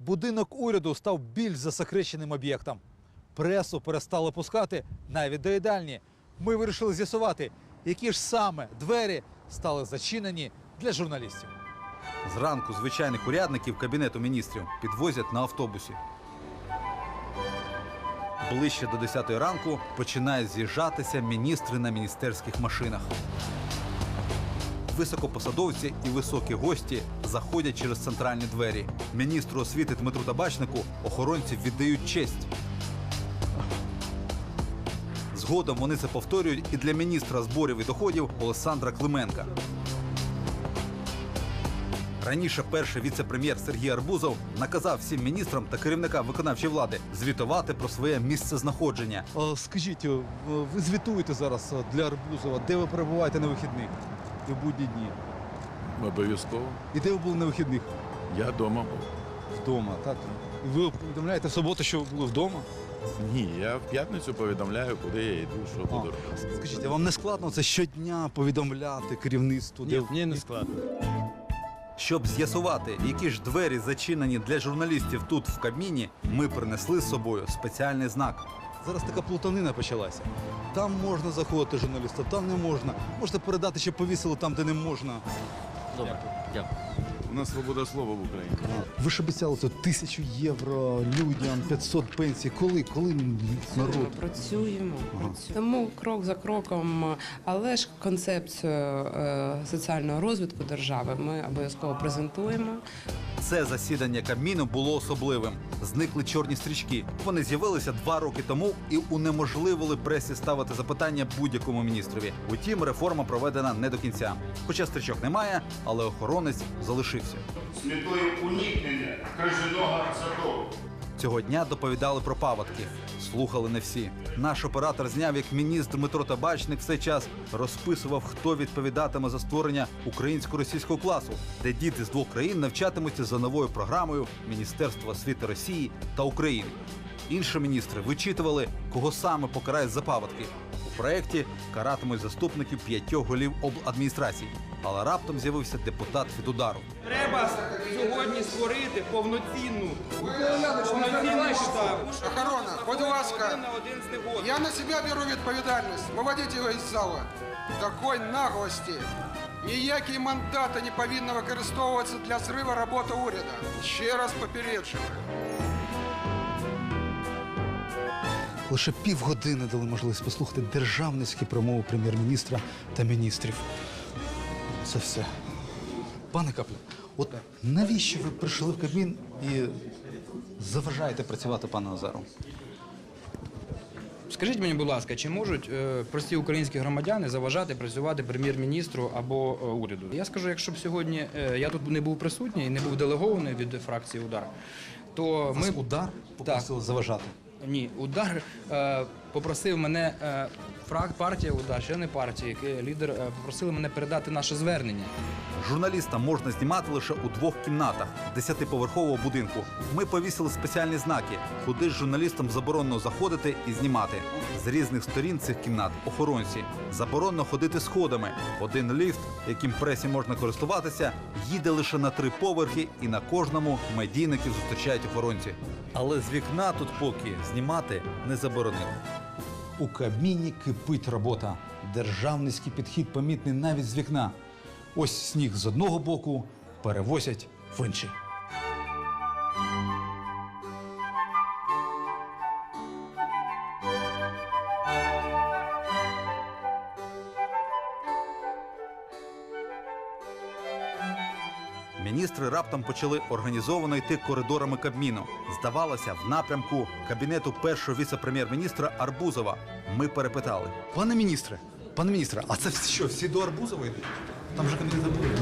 Будинок уряду став більш засекреченим об'єктом. Пресу перестали пускати навіть до їдальні. Ми вирішили з'ясувати, які ж саме двері стали зачинені для журналістів. Зранку звичайних урядників кабінету міністрів підвозять на автобусі. Ближче до 10 ранку починають з'їжджатися міністри на міністерських машинах. Високопосадовці і високі гості заходять через центральні двері. Міністру освіти Дмитру Табачнику охоронці віддають честь. Згодом вони це повторюють і для міністра зборів і доходів Олександра Клименка. Раніше перший віце-прем'єр Сергій Арбузов наказав всім міністрам та керівникам виконавчої влади звітувати про своє місце знаходження. Скажіть, ви звітуєте зараз для Арбузова, де ви перебуваєте на вихідних і в будні дні? Обов'язково. І де ви були на вихідних? Я вдома був. Вдома, так? І ви повідомляєте в суботу, що ви були вдома? Ні, я в п'ятницю повідомляю, куди я йду, що буду робити. Скажіть, а вам не складно це щодня повідомляти керівництву? Ні, мені не складно. Щоб з'ясувати, які ж двері зачинені для журналістів тут в Кабміні, ми принесли з собою спеціальний знак. Зараз така плутанина почалася. Там можна заходити журналістам, там не можна. Можете передати, щоб повісили там, де не можна. Добре, дякую. У нас свобода слова в Україні. Ви ж обіцяли це тисячу євро людям, 500 пенсій. Коли? Коли народ? Працюємо, працюємо. Тому крок за кроком, але ж концепцію е, соціального розвитку держави ми обов'язково презентуємо. Це засідання Кабміну було особливим. Зникли чорні стрічки. Вони з'явилися два роки тому і унеможливили пресі ставити запитання будь-якому міністрові. Утім, реформа проведена не до кінця. Хоча стрічок немає, але охоронець залишився. з метою уникнення крижаного затоку. Цього дня доповідали про паводки. Слухали не всі. Наш оператор зняв, як міністр Дмитро Табачник цей час розписував, хто відповідатиме за створення українсько-російського класу, де діти з двох країн навчатимуться за новою програмою Міністерства освіти Росії та України. Інші міністри вичитували, кого саме покарають за паводки. У проєкті каратимуть заступників п'ятьох голів обладміністрацій. Але раптом з'явився депутат від удару. Треба сьогодні створити повноцінну повноцінний штаб. Охорона, будь ласка. На один з негодними. Я на себя беру відповідальність. Виводіть його із зала. Такої наглості. Ніякі мандати не повинні використовуватися для зриву роботи уряду. Ще раз попереджую. Лише півгодини дали можливість послухати державницькі промови прем'єр-міністра та міністрів. Це все. Пане Каплю, от навіщо ви прийшли в Кабмін і заважаєте працювати пану Назару? Скажіть мені, будь ласка, чи можуть е, прості українські громадяни заважати працювати прем'єр-міністру або е, уряду? Я скажу, якщо б сьогодні е, я тут не був присутній і не був делегований від фракції удар, то ми Ми удар попросили заважати. Ні, удар е, попросив мене е, фрак партія удар, члени партії, лідер е, попросили мене передати наше звернення. Журналіста можна знімати лише у двох кімнатах десятиповерхового будинку. Ми повісили спеціальні знаки, куди журналістам заборонено заходити і знімати. З різних сторін цих кімнат охоронці заборонено ходити сходами. Один ліфт, яким пресі можна користуватися, їде лише на три поверхи, і на кожному медійників зустрічають охоронці. Але з вікна тут поки знімати не заборонили. У Кабміні кипить робота. Державницький підхід помітний навіть з вікна. Ось сніг з одного боку перевозять в інший. Міністри раптом почали організовано йти коридорами Кабміну. Здавалося, в напрямку кабінету першого віце-прем'єр-міністра Арбузова. Ми перепитали: пане міністре, пане міністре, а це що, всі до Арбузова йдуть? Там же кабінет Арбузова.